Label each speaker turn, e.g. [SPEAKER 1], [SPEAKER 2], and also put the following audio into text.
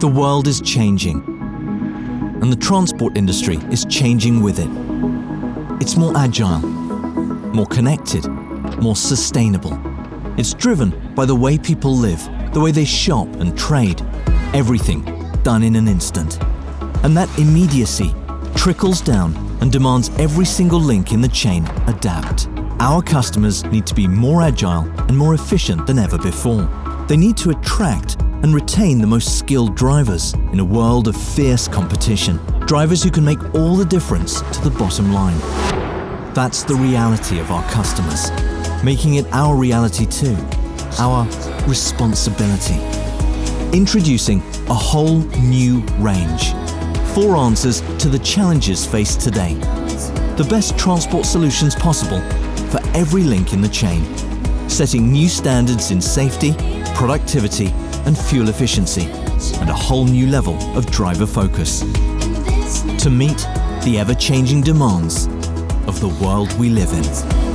[SPEAKER 1] The world is changing, and the transport industry is changing with it. It's more agile, more connected, more sustainable. It's driven by the way people live, the way they shop and trade. Everything done in an instant. And that immediacy trickles down and demands every single link in the chain adapt. Our customers need to be more agile and more efficient than ever before. They need to attract and retain the most skilled drivers in a world of fierce competition. Drivers who can make all the difference to the bottom line. That's the reality of our customers, making it our reality too, our responsibility. Introducing a whole new range. Four answers to the challenges faced today. The best transport solutions possible for every link in the chain, setting new standards in safety, productivity, and fuel efficiency, and a whole new level of driver focus to meet the ever changing demands of the world we live in.